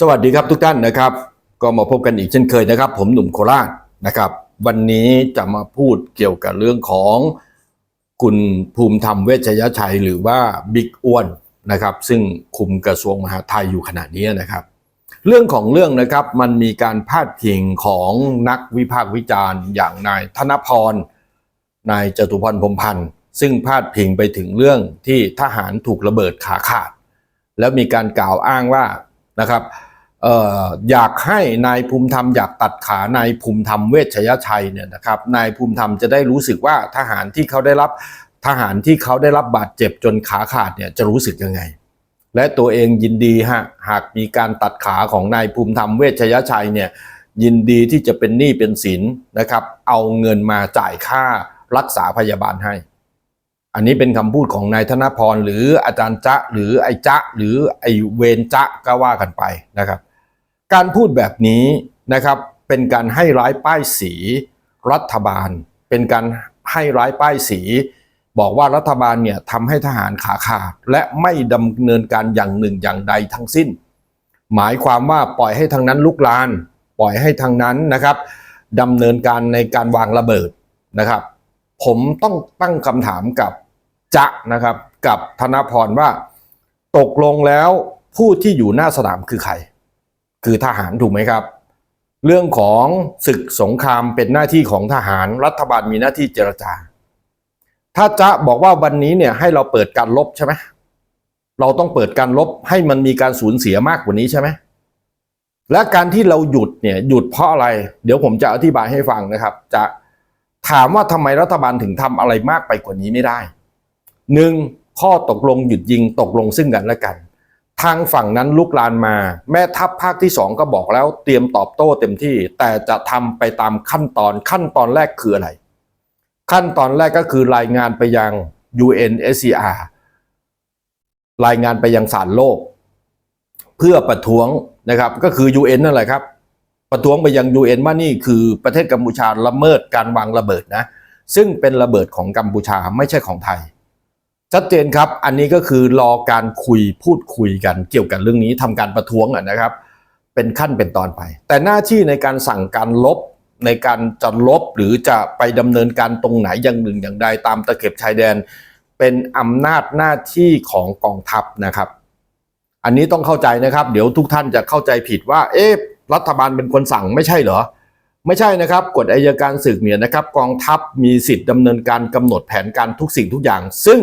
สวัสดีครับทุกท่านนะครับ ก็มาพบกันอีกเช่นเคยนะครับ ผมหนุ่มโคราชนะครับ วันนี้จะมาพูดเกี่ยวกับเรื่องของคุณภูมิธรรมเวชยชัยหรือว่าบิ๊กอ้วนนะครับ ซึ่งคุมกระทรวงมหาดไทยอยู่ขณะนี้นะครับ เรื่องของเรื่องนะครับมันมีการพาดพิงของนักวิพากษ์วิจารณ์ อย่างนายธนพรนายจตุพรพรมพันธ์ซึ่งพาดพิงไปถึงเรื่องที่ทหารถูกระเบิดขาขาด แล้วมีการกล่าวอ้างว่านะครับ อออยากให้นายภูมิธรรมอยากตัดขานายภูมิธรรมเวชยชัยเนี่ยนะครับนายภูมิธรรมจะได้รู้สึกว่าทหารที่เขาได้รับทหารที่เขาได้รับบาดเจ็บจนขาขาดเนี่ยจะรู้สึกยังไง และตัวเองยินดีฮะหากมีการตัดขาของนายภูมิธรรมเวชยชัยเนี่ยยินดีที่จะเป็นหนี้เป็นสินนะครับ เอาเงินมาจ่ายค่ารักษาพยาบาลให้ อันนี้เป็นคำพูดของนายธนพรหรืออาจารย์จ๊ะหรือไอ้จ๊ะหรือไอ้เวนจ๊ะก็ว่ากันไปนะครับ การพูดแบบนี้นะครับเป็นการให้ร้ายป้ายสีรัฐบาล เป็นการให้ร้ายป้ายสี บอกว่ารัฐบาลเนี่ยทำให้ทหารขาขาดและไม่ดำเนินการอย่างหนึ่งอย่างใดทั้งสิ้น หมายความว่าปล่อยให้ทางนั้นลุกลาน ปล่อยให้ทางนั้นนะครับดำเนินการในการวางระเบิดนะครับ ผมต้องตั้งคำถามกับจะนะครับกับธนพรว่า ตกลงแล้วผู้ที่อยู่หน้าสนามคือใคร คือทหารถูกไหมครับ เรื่องของศึกสงครามเป็นหน้าที่ของทหารรัฐบาลมีหน้าที่เจรจา ถ้าจะบอกว่าวันนี้เนี่ยให้เราเปิดการลบใช่ไหมเราต้องเปิดการลบให้มันมีการสูญเสียมากกว่านี้ใช่ไหมและการที่เราหยุดเนี่ยหยุดเพราะอะไร เดี๋ยวผมจะอธิบายให้ฟังนะครับ จะถามว่าทำไมรัฐบาลถึงทำอะไรมากไปกว่านี้ไม่ได้หนึ่งข้อตกลงหยุดยิงตกลงซึ่งกันและกัน ทางฝั่งนั้นลุกลานมา แม่ทัพภาคที่สองก็บอกแล้วเตรียมตอบโต้เต็มที่ แต่จะทำไปตามขั้นตอนขั้นตอนแรกคืออะไร ขั้นตอนแรกก็คือรายงานไปยัง UNSCR รายงานไปยังศาลโลก เพื่อประท้วงนะครับ ก็คือ UN นั่นแหละครับ ประท้วงไปยัง UN ว่านี่คือประเทศกัมพูชาละเมิดการวางระเบิดนะ ซึ่งเป็นระเบิดของกัมพูชาไม่ใช่ของไทย ชัดเจนครับ อันนี้ก็คือรอการคุยพูดคุยกันเกี่ยวกับเรื่องนี้ทำการประท้วงนะครับ เป็นขั้นเป็นตอนไป แต่หน้าที่ในการสั่งการลบในการจะลบหรือจะไปดำเนินการตรงไหนอย่างหนึ่งอย่างใดตามตะเข็บชายแดน เป็นอำนาจหน้าที่ของกองทัพนะครับ อันนี้ต้องเข้าใจนะครับ เดี๋ยวทุกท่านจะเข้าใจผิดว่า เอ๊ะรัฐบาลเป็นคนสั่งไม่ใช่เหรอไม่ใช่นะครับกฎอายการศึกเนี่ยนะครับ กองทัพมีสิทธิ์ดำเนินการกำหนดแผนการทุกสิ่งทุกอย่าง ซึ่ง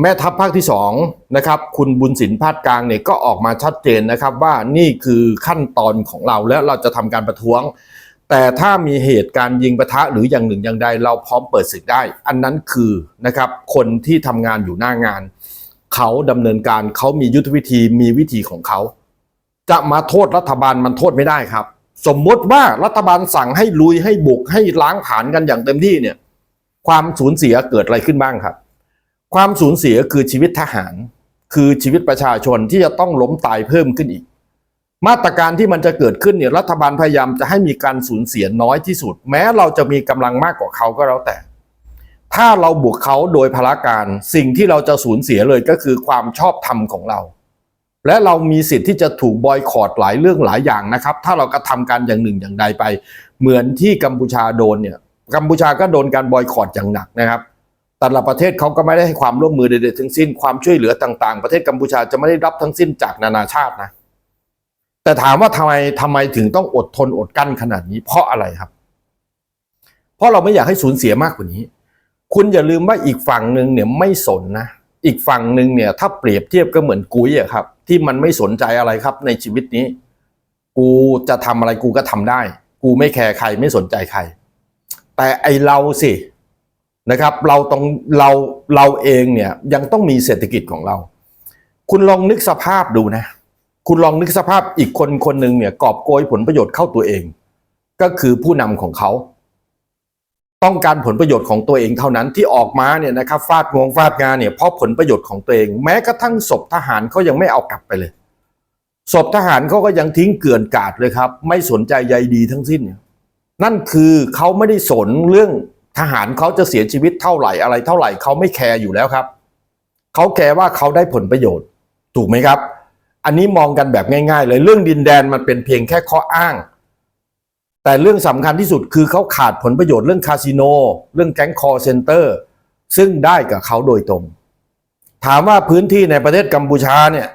แม่ทัพภาคที่สองนะครับคุณบุญสินพาดกลางเนี่ยก็ออกมาชัดเจนนะครับว่านี่คือขั้นตอนของเราและเราจะทำการประท้วง แต่ถ้ามีเหตุการณ์ยิงปะทะหรืออย่างหนึ่งอย่างใดเราพร้อมเปิดศึกได้ อันนั้นคือนะครับคนที่ทำงานอยู่หน้างาน เขาดำเนินการเขามียุทธวิธีมีวิธีของเขา จะมาโทษรัฐบาลมันโทษไม่ได้ครับ สมมติว่ารัฐบาลสั่งให้ลุยให้บุกให้ล้างผลาญกันอย่างเต็มที่เนี่ยความสูญเสียเกิดอะไรขึ้นบ้างครับ ความสูญเสียคือชีวิตทหาร คือชีวิตประชาชนที่จะต้องล้มตายเพิ่มขึ้นอีก มาตรการที่มันจะเกิดขึ้นเนี่ยรัฐบาลพยายามจะให้มีการสูญเสียน้อยที่สุด แม้เราจะมีกำลังมากกว่าเขาก็แล้วแต่ ถ้าเราบุกเขาโดยพละการสิ่งที่เราจะสูญเสียเลยก็คือความชอบธรรมของเรา และเรามีสิทธิ์ที่จะถูกบอยคอรดหลายเรื่องหลายอย่างนะครับ ถ้าเรากระทำการอย่างหนึ่งอย่างใดไป เหมือนที่กัมพูชาโดนเนี่ยกัมพูชาก็โดนการบอยคอรดอย่างหนักนะครับ แต่ละประเทศเขาก็ไม่ได้ให้ความร่วมมือใดๆทั้งสิ้นความช่วยเหลือต่างๆ ประเทศกัมพูชาจะไม่ได้รับทั้งสิ้นจากนานาชาตินะ แต่ถามว่าทำไมทำไมถึงต้องอดทนอดกั้นขนาดนี้ เพราะอะไรครับ เพราะเราไม่อยากให้สูญเสียมากกว่านี้ คุณอย่าลืมว่าอีกฝั่งหนึ่งเนี่ยไม่สนนะ อีกฝั่งหนึ่งเนี่ย ถ้าเปรียบเทียบก็เหมือนกุ้ยอะครับ ที่มันไม่สนใจอะไรครับ ในชีวิตนี้ กูจะทำอะไรกูก็ทำได้ กูไม่แคร์ใครไม่สนใจใคร แต่ไอเราสิ นะครับเราต้องเราเราเองเนี่ยยังต้องมีเศรษฐกิจของเรา คุณลองนึกสภาพดูนะ คุณลองนึกสภาพอีกคนคนหนึ่งเนี่ยกอบโกยผลประโยชน์เข้าตัวเอง ก็คือผู้นำของเขา ต้องการผลประโยชน์ของตัวเองเท่านั้นที่ออกมาเนี่ยนะครับฟาดงวงฟาดงานเนี่ยเพราะผลประโยชน์ของตัวเอง แม้กระทั่งศพทหารเขายังไม่เอากลับไปเลยศพทหารเขาก็ยังทิ้งเกลื่อนกาดเลยครับ ไม่สนใจใยดีทั้งสิ้น นั่นคือเขาไม่ได้สนเรื่อง ทหารเขาจะเสียชีวิตเท่าไหร่อะไรเท่าไหร่เขาไม่แคร์อยู่แล้วครับเขาแคร์ว่าเขาได้ผลประโยชน์ ถูกไหมครับ อันนี้มองกันแบบง่าย ๆ เลยเรื่องดินแดนมันเป็นเพียงแค่ข้ออ้าง แต่เรื่องสำคัญที่สุดคือเขาขาดผลประโยชน์เรื่องคาสิโน เรื่องแก๊งคอร์เซนเตอร์ซึ่งได้กับเขาโดยตรง ถามว่าพื้นที่ในประเทศกัมพูชาเนี่ย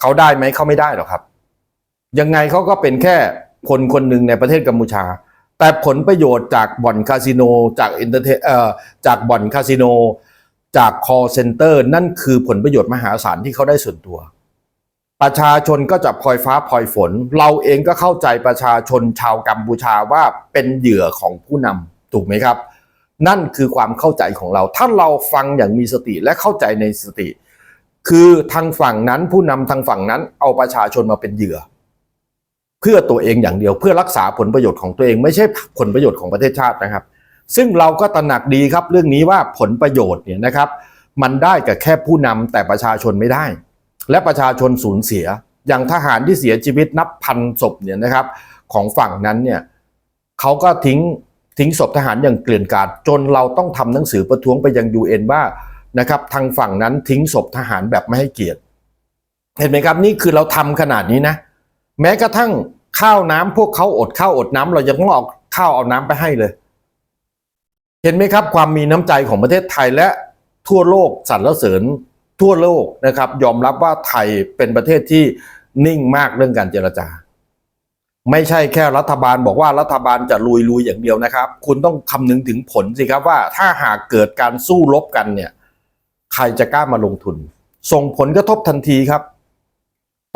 เขาได้ไหมเขาไม่ได้หรอกครับ ยังไงเขาก็เป็นแค่คนคนหนึ่งในประเทศกัมพูชา แต่ผลประโยชน์จากบ่อนคาสิโนจากเอนเตอร์เทเอ่อจากบ่อนคาสิโนจากคอเซ็นเตอร์นั่นคือผลประโยชน์มหาศาลที่เขาได้ส่วนตัว ประชาชนก็จะพลอยฟ้าพลอยฝน เราเองก็เข้าใจประชาชนชาวกัมพูชาว่าเป็นเหยื่อของผู้นำถูกไหมครับ นั่นคือความเข้าใจของเรา ถ้าเราฟังอย่างมีสติและเข้าใจในสติ คือทางฝั่งนั้นผู้นำทางฝั่งนั้นเอาประชาชนมาเป็นเหยื่อ เพื่อตัวเองอย่างเดียว เพื่อรักษาผลประโยชน์ของตัวเอง ไม่ใช่ผลประโยชน์ของประเทศชาตินะครับ ซึ่งเราก็ตระหนักดีครับเรื่องนี้ว่าผลประโยชน์เนี่ยนะครับ มันได้กับแค่ผู้นำแต่ประชาชนไม่ได้ และประชาชนสูญเสีย อย่างทหารที่เสียชีวิตนับพันศพเนี่ยนะครับ ของฝั่งนั้นเนี่ยเขาก็ทิ้งทิ้งศพทหารอย่างเกลื่อนกลาดจนเราต้องทำหนังสือประท้วงไปยัง UN ว่านะครับทางฝั่งนั้นทิ้งศพทหารแบบไม่ให้เกียรติ เห็นไหมครับนี่คือเราทำขนาดนี้นะ แม้กระทั่งข้าวน้ำพวกเขาอดข้าวอดน้ำเรายังต้องเอาข้าวเอาน้ำไปให้เลย เห็นไหมครับ ความมีน้ำใจของประเทศไทยและทั่วโลกสรรเสริญทั่วโลกนะครับ ยอมรับว่าไทยเป็นประเทศที่นิ่งมากเรื่องการเจรจา ไม่ใช่แค่รัฐบาลบอกว่ารัฐบาลจะลุยลุยอย่างเดียวนะครับ คุณต้องคำนึงถึงผลสิครับว่า ถ้าหากเกิดการสู้รบกันเนี่ย ใครจะกล้ามาลงทุน ส่งผลกระทบทันทีครับ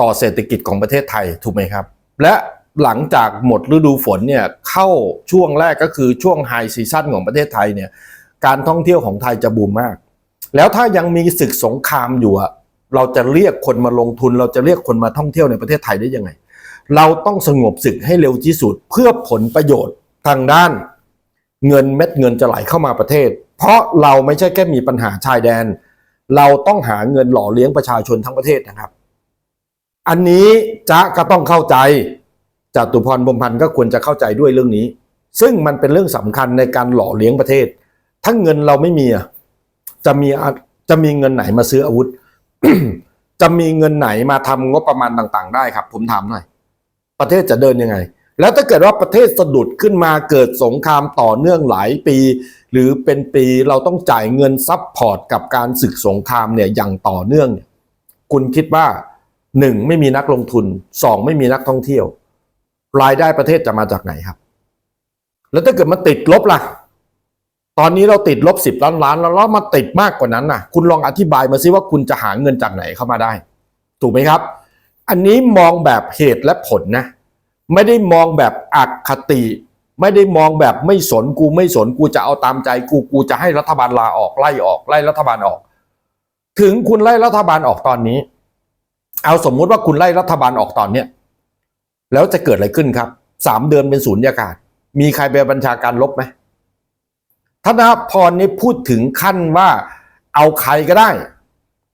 ต่อเศรษฐกิจของประเทศไทยถูกไหมครับ และหลังจากหมดฤดูฝนเนี่ยเข้าช่วงแรกก็คือช่วงไฮซีซั่นของประเทศไทยเนี่ยการท่องเที่ยวของไทยจะบูมมาก แล้วถ้ายังมีศึกสงครามอยู่อะเราจะเรียกคนมาลงทุน เราจะเรียกคนมาท่องเที่ยวในประเทศไทยได้ยังไง เราต้องสงบศึกให้เร็วที่สุดเพื่อผลประโยชน์ทางด้าน เงินเม็ดเงินจะไหลเข้ามาประเทศ เพราะเราไม่ใช่แค่มีปัญหาชายแดน เราต้องหาเงินหล่อเลี้ยงประชาชนทั้งประเทศนะครับ อันนี้จ๊ะก็ต้องเข้าใจจตุพรบรมพันธ์ก็ควรจะเข้าใจด้วยเรื่องนี้ ซึ่งมันเป็นเรื่องสำคัญในการหล่อเลี้ยงประเทศ ถ้าเงินเราไม่มีอะจะมีจะมีเงินไหนมาซื้ออาวุธ จะมีเงินไหนมาทำงบประมาณต่าง ๆ ได้ครับ ผมถามหน่อย ประเทศจะเดินยังไง แล้วถ้าเกิดว่าประเทศสะดุดขึ้นมาเกิดสงครามต่อเนื่องหลายปี หรือเป็นปีเราต้องจ่ายเงินซับพอร์ตกับการศึกสงครามเนี่ยอย่างต่อเนื่องเนี่ยคุณคิดว่า หนึ่งไม่มีนักลงทุนสองไม่มีนักท่องเที่ยว รายได้ประเทศจะมาจากไหนครับ แล้วถ้าเกิดมาติดลบล่ะ ตอนนี้เราติดลบสิบล้านล้าน แล้วเรามาติดมากกว่านั้นน่ะคุณลองอธิบายมาซิว่าคุณจะหาเงินจากไหนเข้ามาได้ ถูกไหมครับ อันนี้มองแบบเหตุและผลนะ ไม่ได้มองแบบอคติ ไม่ได้มองแบบไม่สนกูไม่สนกูจะเอาตามใจกูกูจะให้รัฐบาลลาออกไล่ออกไล่รัฐบาลออก ถึงคุณไล่รัฐบาลออกตอนนี้ เอาสมมุติว่าคุณไล่รัฐบาลออกตอนเนี้ยแล้วจะเกิดอะไรขึ้นครับสามเดือนเป็นศูนย์ยากาศ มีใครไปบัญชาการลบไหมธนพรนี่พูดถึงขั้นว่าเอาใครก็ได้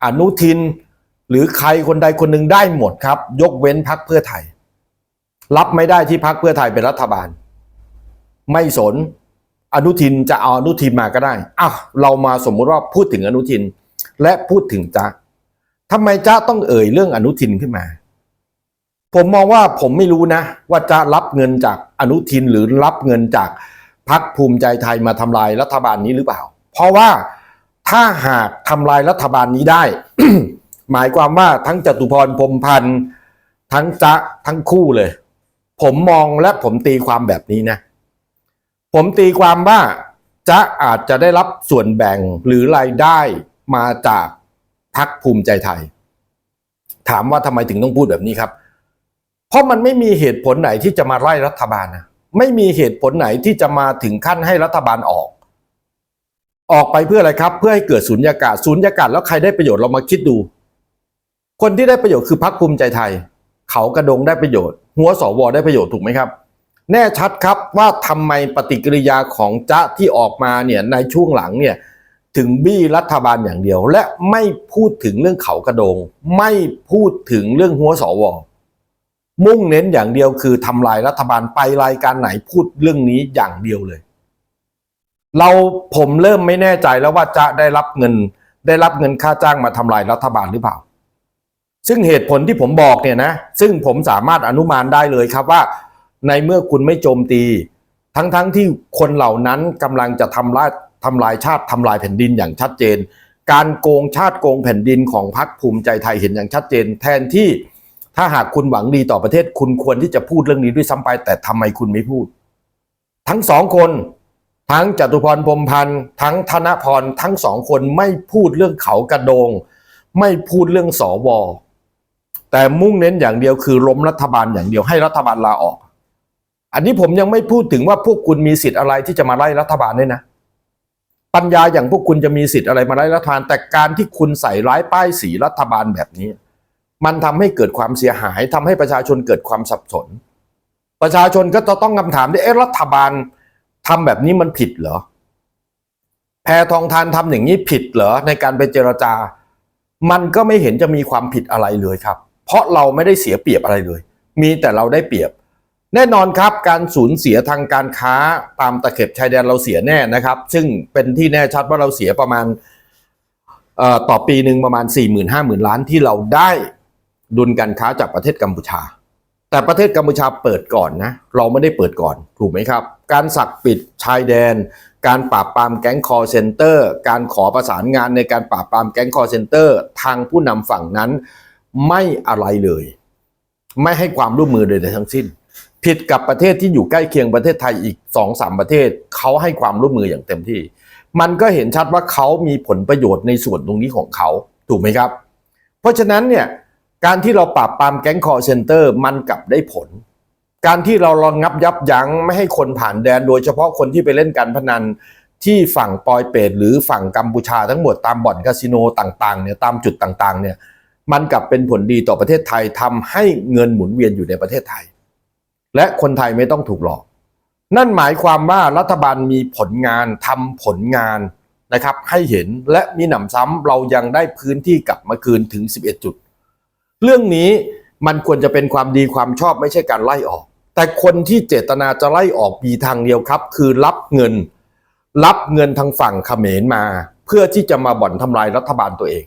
อนุทินหรือใครคนใดคนหนึ่งได้หมดครับ ยกเว้นพักเพื่อไทย รับไม่ได้ที่พักเพื่อไทยเป็นรัฐบาล ไม่สนอนุทินจะเอาอนุทินมาก็ได้อะเรามาสมมุติว่าพูดถึงอนุทินและพูดถึงจ๊ะ ทำไมจ๊ะต้องเอ่ยเรื่องอนุทินขึ้นมา ผมมองว่าผมไม่รู้นะ ว่าจะรับเงินจากอนุทินหรือรับเงินจากพักภูมิใจไทยมาทำลายรัฐบาลนี้หรือเปล่า เพราะว่าถ้าหากทำลายรัฐบาลนี้ได้ หมายความว่าทั้งจตุพรพรมพันธ์ทั้งจ๊ะทั้งคู่เลย ผมมองและผมตีความแบบนี้นะ ผมตีความว่าจ๊ะอาจจะได้รับส่วนแบ่งหรือรายได้มาจาก พักภูมิใจไทย ถามว่าทำไมถึงต้องพูดแบบนี้ครับ เพราะมันไม่มีเหตุผลไหนที่จะมาไล่รัฐบาลนะไม่มีเหตุผลไหนที่จะมาถึงขั้นให้รัฐบาลออก ออกไปเพื่ออะไรครับ เพื่อให้เกิดสุญญากาศสุญญากาศแล้วใครได้ประโยชน์เรามาคิดดู คนที่ได้ประโยชน์คือพรรคภูมิใจไทย เขากระดงได้ประโยชน์ หัวสวได้ประโยชน์ถูกไหมครับ แน่ชัดครับว่าทำไมปฏิกิริยาของจ๊ะที่ออกมาเนี่ยในช่วงหลังเนี่ย ถึงบี้รัฐบาลอย่างเดียว และไม่พูดถึงเรื่องเขากระโดง ไม่พูดถึงเรื่องหัวสวมุ่งเน้นอย่างเดียวคือทำลายรัฐบาลไปรายการไหนพูดเรื่องนี้อย่างเดียวเลย เราผมเริ่มไม่แน่ใจแล้วว่าจะได้รับเงิน ได้รับเงินค่าจ้างมาทำลายรัฐบาลหรือเปล่า ซึ่งเหตุผลที่ผมบอกเนี่ยนะ ซึ่งผมสามารถอนุมานได้เลยครับว่า ในเมื่อคุณไม่โจมตี ทั้งๆทที่คนเหล่านั้นกำลังจะทำลาย ทำลายชาติทำลายแผ่นดินอย่างชัดเจน การโกงชาติโกงแผ่นดินของพรรคภูมิใจไทยเห็นอย่างชัดเจน แทนที่ถ้าหากคุณหวังดีต่อประเทศคุณควรที่จะพูดเรื่องนี้ด้วยซ้ำไป แต่ทำไมคุณไม่พูด ทั้งสองคน ทั้งจตุพรพรมพันธ์ทั้งธนพรทั้งสองคนไม่พูดเรื่องเขากระโดง ไม่พูดเรื่องสวแต่มุ่งเน้นอย่างเดียวคือล้มรัฐบาลอย่างเดียวให้รัฐบาลลาออก อันนี้ผมยังไม่พูดถึงว่าพวกคุณมีสิทธิ์อะไรที่จะมาไล่รัฐบาลด้วยนะ ปัญญาอย่างพวกคุณจะมีสิทธิ์อะไรมาไล่รัฐบาล แต่การที่คุณใส่ร้ายป้ายสีรัฐบาลแบบนี้ มันทำให้เกิดความเสียหายทำให้ประชาชนเกิดความสับสน ประชาชนก็จะต้องคำถามด้วยเอ๊ะรัฐบาลทำแบบนี้มันผิดเหรอแพทองทานทำอย่างนี้ผิดเหรอในการไปเจรจา มันก็ไม่เห็นจะมีความผิดอะไรเลยครับ เพราะเราไม่ได้เสียเปรียบอะไรเลย มีแต่เราได้เปรียบ แน่นอนครับการสูญเสียทางการค้าตามตะเข็บชายแดนเราเสียแน่นะครับ ซึ่งเป็นที่แน่ชัดว่าเราเสียประมาณต่อปีหนึ่งประมาณ 4 5 0,000 ล้านที่เราได้ดุลการค้าจากประเทศกัมพูชา แต่ประเทศกัมพูชาเปิดก่อนนะ เราไม่ได้เปิดก่อนถูกไหมครับ การสักปิดชายแดน การปราบปรามแก๊งคอร์เซนเตอร์ การขอประสานงานในการปราบปรามแก๊งคอร์เซนเตอร์ทางผู้นำฝั่งนั้นไม่อะไรเลย ไม่ให้ความร่วมมือเลยทั้งสิ้น ผิดกับประเทศที่อยู่ใกล้เคียงประเทศไทยอีก2องสามประเทศเขาให้ความร่วมมืออย่างเต็มที่ มันก็เห็นชัดว่าเขามีผลประโยชน์ในส่วนตรงนี้ของเขาถูกไหมครับ เพราะฉะนั้นเนี่ยการที่เราปราบปรามแก๊งคอร์เซนเตอร์มันกลับได้ผล การที่เราระงับยับยั้งไม่ให้คนผ่านแดน โดยเฉพาะคนที่ไปเล่นการพนันที่ฝั่งปอยเปตหรือฝั่งกัมพูชาทั้งหมดตามบ่อนคาสิโนต่างๆเนี่ยตามจุดต่างๆเนี่ยมันกลับเป็นผลดีต่อประเทศไทยทำให้เงินหมุนเวียนอยู่ในประเทศไทย และคนไทยไม่ต้องถูกหลอก นั่นหมายความว่ารัฐบาลมีผลงานทำผลงานนะครับให้เห็นและมีหนำซ้ำเรายังได้พื้นที่กลับมาคืนถึง 11 จุด เรื่องนี้มันควรจะเป็นความดีความชอบไม่ใช่การไล่ออก แต่คนที่เจตนาจะไล่ออกมีทางเดียวครับ คือรับเงิน รับเงินทางฝั่งเขมรมา เพื่อที่จะมาบ่อนทำลายรัฐบาลตัวเอง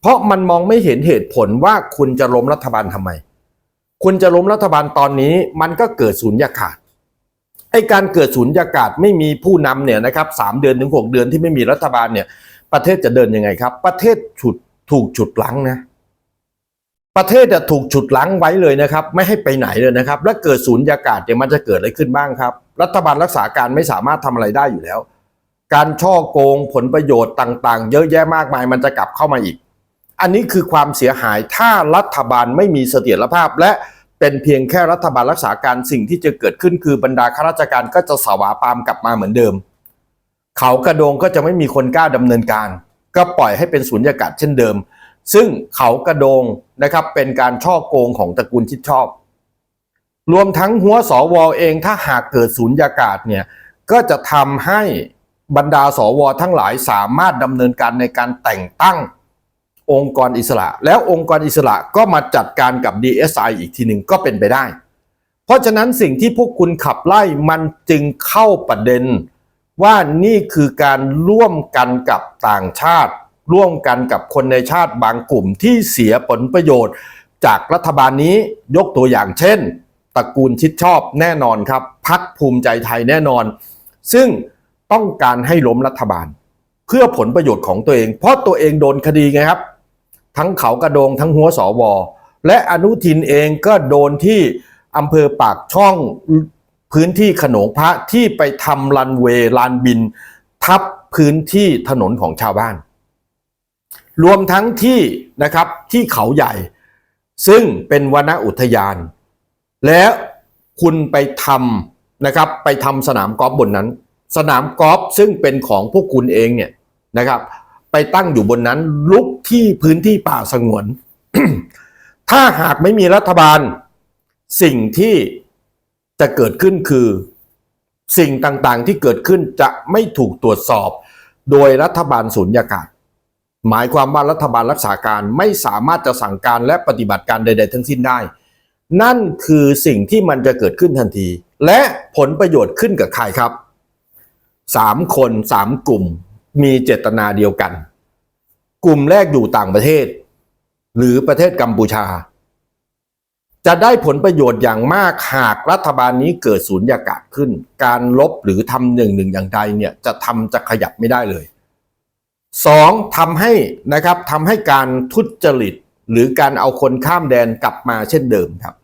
เพราะมันมองไม่เห็นเหตุผลว่าคุณจะล้มรัฐบาลทำไม คุณจะล้มรัฐบาลตอนนี้มันก็เกิดศูนย์ยากาศไอการเกิดศูนย์ยากาศไม่มีผู้นำเนี่ยนะครับสามเดือนถึงหกเดือนที่ไม่มีรัฐบาลเนี่ย ประเทศจะเดินยังไงครับ ประเทศฉุดถูกฉุดลังนะประเทศจะถูกฉุดลังไว้เลยนะครับ ไม่ให้ไปไหนเลยนะครับ และเกิดศูนย์ยากาศเนี่ยมันจะเกิดอะไรขึ้นบ้างครับ รัฐบาลรักษาการไม่สามารถทำอะไรได้อยู่แล้ว การช่อโกงผลประโยชน์ต่าง ๆ เยอะแยะมากมายมันจะกลับเข้ามาอีก อันนี้คือความเสียหายถ้ารัฐบาลไม่มีเสถียรภาพ และเป็นเพียงแค่รัฐบาลรักษาการสิ่งที่จะเกิดขึ้นคือบรรดาข้าราชการก็จะสวาปามกลับมาเหมือนเดิม เขากระโดงก็จะไม่มีคนกล้าดำเนินการ ก็ปล่อยให้เป็นสุญญากาศเช่นเดิม ซึ่งเขากระโดงนะครับเป็นการช่อโกงของตระกูลชิดชอบ รวมทั้งหัวสวอเองถ้าหากเกิดสุญญากาศเนี่ยก็จะทำให้บรรดาสวทั้งหลายสามารถดำเนินการในการแต่งตั้ง องค์กรอิสระ แล้วองค์กรอิสระก็มาจัดการกับ DSI อีกทีหนึ่งก็เป็นไปได้ เพราะฉะนั้นสิ่งที่พวกคุณขับไล่มันจึงเข้าประเด็น ว่านี่คือการร่วมกันกับต่างชาติ ร่วมกันกับคนในชาติบางกลุ่มที่เสียผลประโยชน์ จากรัฐบาลนี้ยกตัวอย่างเช่นตระกูลชิดชอบแน่นอนครับพักภูมิใจไทยแน่นอน ซึ่งต้องการให้ล้มรัฐบาล เพื่อผลประโยชน์ของตัวเอง เพราะตัวเองโดนคดีไงครับ ทั้งเขากระโดงทั้งหัวสอวอและอนุทินเองก็โดนที่อำเภอปากช่องพื้นที่ขนงพระที่ไปทำรันเวย์ลานบิน ทับพื้นที่ถนนของชาวบ้าน รวมทั้งที่นะครับที่เขาใหญ่ ซึ่งเป็นวนอุทยาน และคุณไปทำนะครับไปทำสนามกอล์ฟบนนั้น สนามกอล์ฟซึ่งเป็นของพวกคุณเองเนี่ยนะครับ ไปตั้งอยู่บนนั้น ลุกที่พื้นที่ป่าสงวน ถ้าหากไม่มีรัฐบาล สิ่งที่จะเกิดขึ้นคือ สิ่งต่างๆที่เกิดขึ้นจะไม่ถูกตรวจสอบ โดยรัฐบาลสูญญากาศ หมายความว่ารัฐบาลรักษาการไม่สามารถจะสั่งการและปฏิบัติการใด ๆ ทั้งสิ้นได้ นั่นคือสิ่งที่มันจะเกิดขึ้นทันที และผลประโยชน์ขึ้นกับใครครับสามคนสามกลุ่ม มีเจตนาเดียวกัน กลุ่มแรกอยู่ต่างประเทศ หรือประเทศกัมพูชา จะได้ผลประโยชน์อย่างมากหากรัฐบาลนี้เกิดสูญญากาศขึ้น การลบหรือทำหนึ่งหนึ่งอย่างใดเนี่ยจะทำจะขยับไม่ได้เลยสองทำให้นะครับทำให้การทุจริตหรือการเอาคนข้ามแดนกลับมาเช่นเดิมครับ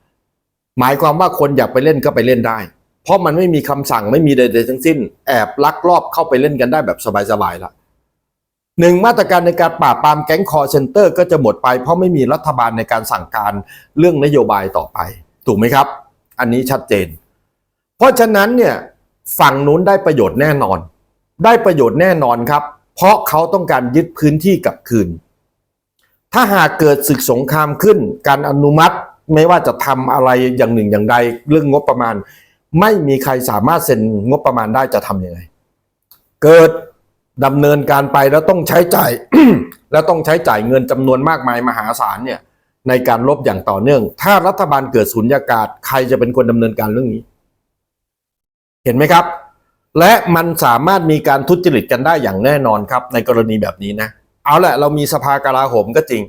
หมายความว่าคนอยากไปเล่นก็ไปเล่นได้ เพราะมันไม่มีคำสั่งไม่มีใดๆทั้งสิ้น แอบลักลอบเข้าไปเล่นกันได้แบบสบายๆละหนึ่งมาตรการในการปราบปรามแก๊งคอร์เซนเตอร์ก็จะหมดไปเพราะไม่มีรัฐบาลในการสั่งการเรื่องนโยบายต่อไป ถูกไหมครับ อันนี้ชัดเจน เพราะฉะนั้นเนี่ยฝั่งนู้นได้ประโยชน์แน่นอน ได้ประโยชน์แน่นอนครับ เพราะเขาต้องการยึดพื้นที่กลับคืน ถ้าหากเกิดศึกสงครามขึ้น การอนุมัติไม่ว่าจะทำอะไรอย่างหนึ่งอย่างใดเรื่องงบประมาณ ไม่มีใครสามารถเซ็นงบประมาณได้จะทำยังไง เกิดดำเนินการไปแล้วต้องใช้จ่าย แล้วต้องใช้จ่ายเงินจำนวนมากมายมหาศาลเนี่ยในการลบอย่างต่อเนื่อง ถ้ารัฐบาลเกิดสุญญากาศ ใครจะเป็นคนดำเนินการเรื่องนี้ เห็นไหมครับ และมันสามารถมีการทุจริตกันได้อย่างแน่นอนครับ ในกรณีแบบนี้นะ เอาแหละเรามีสภากลาโหมก็จริง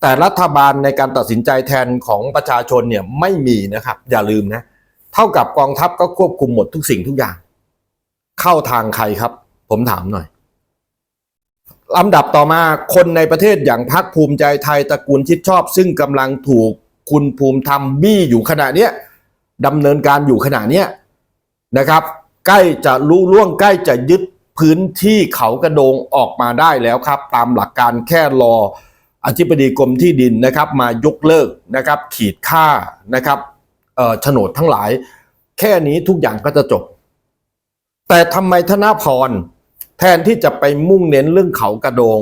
แต่รัฐบาลในการตัดสินใจแทนของประชาชนเนี่ยไม่มีนะครับ อย่าลืมนะ เท่ากับกองทัพก็ควบคุมหมดทุกสิ่งทุกอย่าง เข้าทางใครครับ ผมถามหน่อยลำดับต่อมาคนในประเทศอย่างพรรคภูมิใจไทยตระกูลชิดชอบ ซึ่งกำลังถูกคุณภูมิธรรมบี้อยู่ขณะเนี้ยดำเนินการอยู่ขณะเนี้ยนะครับ ใกล้จะรู้ล่วงใกล้จะยึดพื้นที่เขากระโดงออกมาได้แล้วครับ ตามหลักการแค่รออธิบดีกรมที่ดินนะครับ มายกเลิกนะครับ ขีดค่านะครับ โฉนดทั้งหลาย แค่นี้ทุกอย่างก็จะจบ แต่ทำไมธนาพร แทนที่จะไปมุ่งเน้นเรื่องเขากระโดง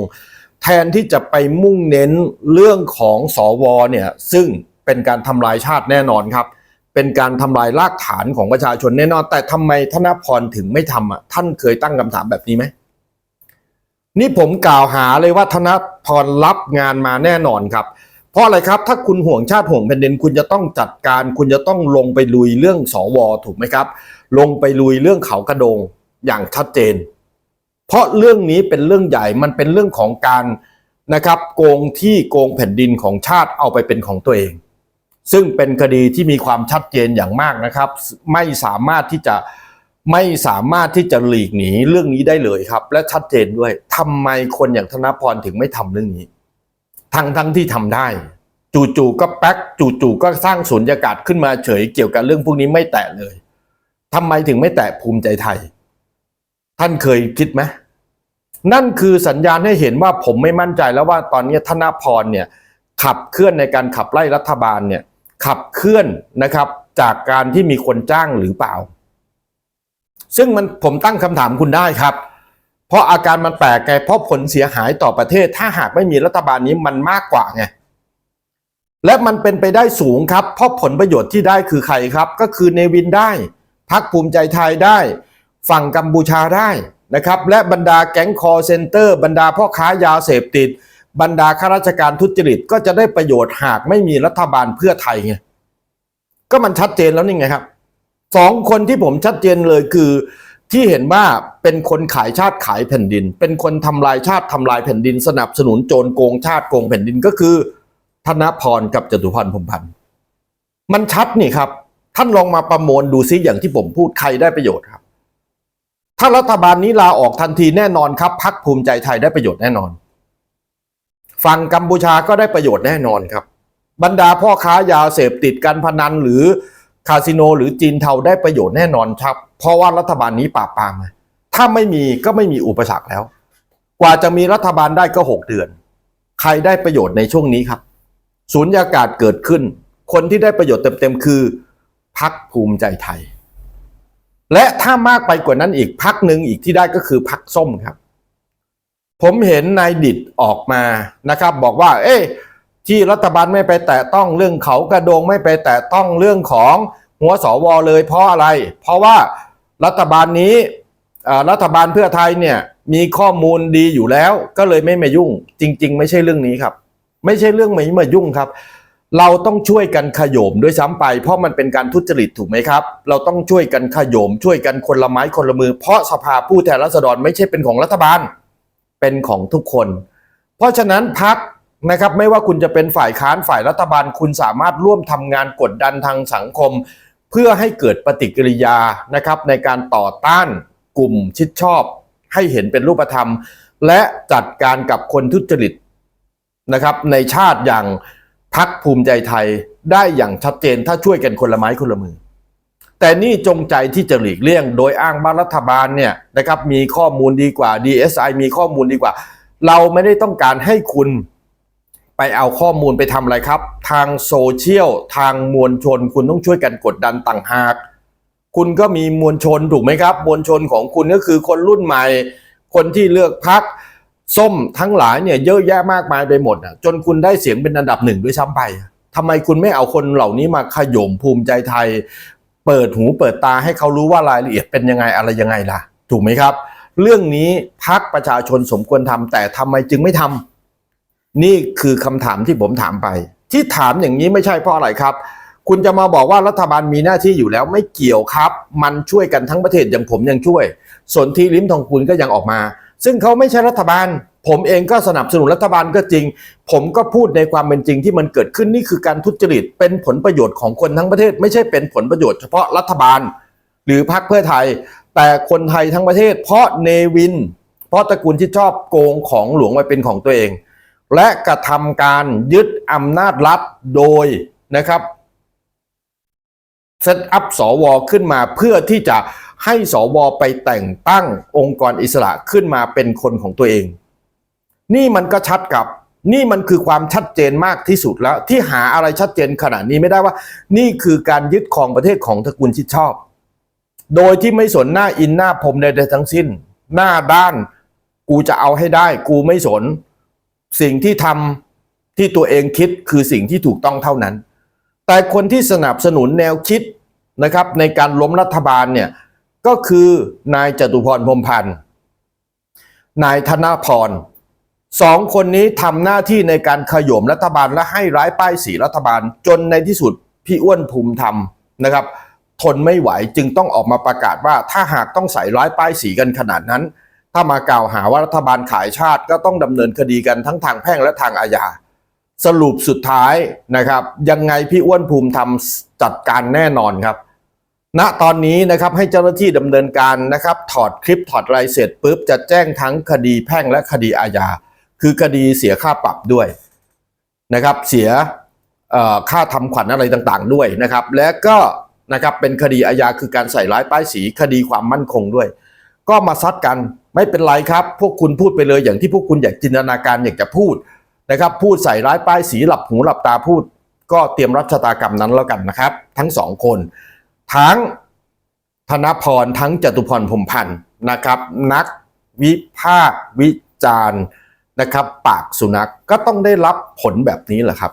แทนที่จะไปมุ่งเน้นเรื่องของสวเนี่ยซึ่งเป็นการทำลายชาติแน่นอนครับ เป็นการทำลายรากฐานของประชาชนแน่นอน แต่ทำไมธนพรถึงไม่ทำอะท่านเคยตั้งคำถามแบบนี้ไหมนี่ผมกล่าวหาเลยว่าธนพรรับงานมาแน่นอนครับ เพราะอะไรครับ ถ้าคุณห่วงชาติห่วงแผ่นดินคุณจะต้องจัดการ คุณจะต้องลงไปลุยเรื่องสวถูกไหมครับ ลงไปลุยเรื่องเขากระโดงอย่างชัดเจน เพราะเรื่องนี้เป็นเรื่องใหญ่มันเป็นเรื่องของการนะครับโกงที่โกงแผ่นดินของชาติเอาไปเป็นของตัวเอง ซึ่งเป็นคดีที่มีความชัดเจนอย่างมากนะครับ ไม่สามารถที่จะไม่สามารถที่จะหลีกหนีเรื่องนี้ได้เลยครับ และชัดเจนด้วยทำไมคนอย่างธนพรถึงไม่ทำเรื่องนี้ ทั้งทั้งที่ทำได้ จู่ๆก็แป๊กจู่ๆก็สร้างสุญญากาศขึ้นมาเฉยเกี่ยวกับเรื่องพวกนี้ไม่แตะเลยทำไมถึงไม่แตะภูมิใจไทย ท่านเคยคิดไหมนั่นคือสัญญาณให้เห็นว่าผมไม่มั่นใจแล้วว่าตอนนี้ธนพรเนี่ยขับเคลื่อนในการขับไล่รัฐบาลเนี่ยขับเคลื่อนนะครับจากการที่มีคนจ้างหรือเปล่า ซึ่งมันผมตั้งคำถามคุณได้ครับ เพราะอาการมันแปลกไงเพราะผลเสียหายต่อประเทศ ถ้าหากไม่มีรัฐบาลนี้มันมากกว่าไงและมันเป็นไปได้สูงครับ เพราะผลประโยชน์ที่ได้คือใครครับ ก็คือเนวินได้พักภูมิใจไทยได้ ฝั่งกัมพูชาได้นะครับ และบรรดาแก๊งคอเซนเตอร์ บรรดาพ่อค้ายาเสพติด บรรดาข้าราชการทุจริตก็จะได้ประโยชน์หากไม่มีรัฐบาลเพื่อไทยไงก็มันชัดเจนแล้วนี่ไงครับสองคนที่ผมชัดเจนเลยคือ ที่เห็นว่าเป็นคนขายชาติขายแผ่นดิน เป็นคนทำลายชาติทำลายแผ่นดิน สนับสนุนโจรโกงชาติโกงแผ่นดินก็คือ ธนพรกับจตุพรพรมพันธ์มันชัดนี่ครับ ท่านลองมาประมวลดูซิอย่างที่ผมพูดใครได้ประโยชน์ครับ ถ้ารัฐบาลนี้ลาออกทันทีแน่นอนครับพักภูมิใจไทยได้ประโยชน์แน่นอนฝั่งกัมพูชาก็ได้ประโยชน์แน่นอนครับ บรรดาพ่อค้ายาเสพติดการพนันหรือ คาสิโนหรือจีนเทาได้ประโยชน์แน่นอนครับ เพราะว่ารัฐบาลนี้ปราบปรามาถ้าไม่มีก็ไม่มีอุปสรรคแล้ว กว่าจะมีรัฐบาลได้ก็หกเดือน ใครได้ประโยชน์ในช่วงนี้ครับศูนยากาศเกิดขึ้น คนที่ได้ประโยชน์เต็มๆคือพักภูมิใจไทย และถ้ามากไปกว่านั้นอีกพักหนึ่งอีกที่ได้ก็คือพักส้มครับ ผมเห็นนายดิดออกมานะครับ บอกว่า เอ๊ะ ที่รัฐบาลไม่ไปแตะต้องเรื่องเขากระโดงไม่ไปแตะต้องเรื่องของหัวสวเลยเพราะอะไร เพราะว่ารัฐบาลนี้รัฐบาลเพื่อไทยเนี่ยมีข้อมูลดีอยู่แล้ว ก็เลยไม่มายุ่ง จริง ๆ ไม่ใช่เรื่องนี้ครับ ไม่ใช่เรื่องไม่มายุ่งครับ เราต้องช่วยกันขยมด้วยซ้ำไป เพราะมันเป็นการทุจริตถูกไหมครับ เราต้องช่วยกันขยม ช่วยกันคนละไม้คนละมือ เพราะสภาผู้แทนราษฎรไม่ใช่เป็นของรัฐบาล เป็นของทุกคน เพราะฉะนั้นพัก นะครับไม่ว่าคุณจะเป็นฝ่ายค้านฝ่ายรัฐบาล คุณสามารถร่วมทำงานกดดันทางสังคม เพื่อให้เกิดปฏิกิริยานะครับในการต่อต้านกลุ่มชิดชอบ ให้เห็นเป็นรูปธรรม และจัดการกับคนทุจริตนะครับในชาติอย่างพักภูมิใจไทยได้อย่างชัดเจนถ้าช่วยกันคนละไม้คนละมือ แต่นี่จงใจที่จะหลีกเลี่ยง โดยอ้างว่ารัฐบาลเนี่ยนะครับมีข้อมูลดีกว่า DSI มีข้อมูลดีกว่า เราไม่ได้ต้องการให้คุณ ไปเอาข้อมูลไปทำอะไรครับ ทางโซเชียลทางมวลชน คุณต้องช่วยกันกดดันต่างหาก คุณก็มีมวลชนถูกไหมครับ มวลชนของคุณก็คือคนรุ่นใหม่ คนที่เลือกพักส้มทั้งหลายเนี่ยเยอะแยะมากมายไปหมดอะจนคุณได้เสียงเป็นอันดับหนึ่งด้วยซ้ำไปทำไมคุณไม่เอาคนเหล่านี้มาขย่มภูมิใจไทย เปิดหูเปิดตาให้เขารู้ว่ารายละเอียดเป็นยังไงอะไรยังไงล่ะ ถูกไหมครับ เรื่องนี้พักประชาชนสมควรทำแต่ทำไมจึงไม่ทำ นี่คือคำถามที่ผมถามไป ที่ถามอย่างนี้ไม่ใช่เพราะอะไรครับ คุณจะมาบอกว่ารัฐบาลมีหน้าที่อยู่แล้วไม่เกี่ยวครับ มันช่วยกันทั้งประเทศอย่างผมยังช่วยส่วนที่ลิ้มทองคุณก็ยังออกมา ซึ่งเขาไม่ใช่รัฐบาล ผมเองก็สนับสนุนรัฐบาลก็จริง ผมก็พูดในความเป็นจริงที่มันเกิดขึ้นนี่คือการทุจริตเป็นผลประโยชน์ของคนทั้งประเทศ ไม่ใช่เป็นผลประโยชน์เฉพาะรัฐบาล หรือพรรคเพื่อไทย แต่คนไทยทั้งประเทศ เพราะเนวิน เพราะตระกูลที่ชอบโกงของหลวงมาเป็นของตัวเอง และกระทำการยึดอำนาจรัฐโดยนะครับเซตอัพสวขึ้นมาเพื่อที่จะให้สวไปแต่งตั้งองค์กรอิสระขึ้นมาเป็นคนของตัวเอง นี่มันก็ชัดกับ นี่มันคือความชัดเจนมากที่สุดแล้ว ที่หาอะไรชัดเจนขนาดนี้ไม่ได้ว่า นี่คือการยึดครองประเทศของตระกูลชิดชอบ โดยที่ไม่สนหน้าอินหน้าพรมใดๆทั้งสิ้น หน้าด้าน กูจะเอาให้ได้ กูไม่สน สิ่งที่ทำที่ตัวเองคิดคือสิ่งที่ถูกต้องเท่านั้น แต่คนที่สนับสนุนแนวคิดนะครับ ในการล้มรัฐบาลเนี่ยก็คือนายจตุพรพรมพันธ์นายธนาพรสองคนนี้ทำหน้าที่ในการขย่มรัฐบาลและให้ร้ายป้ายสีรัฐบาล จนในที่สุดพี่อ้วนภูมิธรรมนะครับ ทนไม่ไหวจึงต้องออกมาประกาศว่าถ้าหากต้องใส่ร้ายป้ายสีกันขนาดนั้น ถ้ามากล่าวหาว่ารัฐบาลขายชาติก็ต้องดำเนินคดีกันทั้งทางแพ่งและทางอาญาสรุปสุดท้ายนะครับ ยังไงพี่อ้วนภูมิธรรมจัดการแน่นอนครับณตอนนี้นะครับให้เจ้าหน้าที่ดำเนินการนะครับ ถอดคลิปถอดรายเสร็จปุ๊บจะแจ้งทั้งคดีแพ่งและคดีอาญาคือคดีเสียค่าปรับด้วยนะครับ เสียค่าทำขวัญอะไรต่างๆ ด้วยนะครับ และก็นะครับเป็นคดีอาญาคือการใส่ร้ายป้ายสีคดีความมั่นคงด้วย ก็มาซัดกัน ไม่เป็นไรครับ พวกคุณพูดไปเลยอย่างที่พวกคุณอยากจินตนาการอยากจะพูดนะครับ พูดใส่ร้ายป้ายสีหลับหูหลับตาพูด ก็เตรียมรับชะตากรรมนั้นแล้วกันนะครับ ทั้งสองคน ทั้งธนพรทั้งจตุพรพรมพันธ์นะครับ นักวิพากษ์วิจารณ์นะครับ ปากสุนัขก็ต้องได้รับผลแบบนี้แหละครับ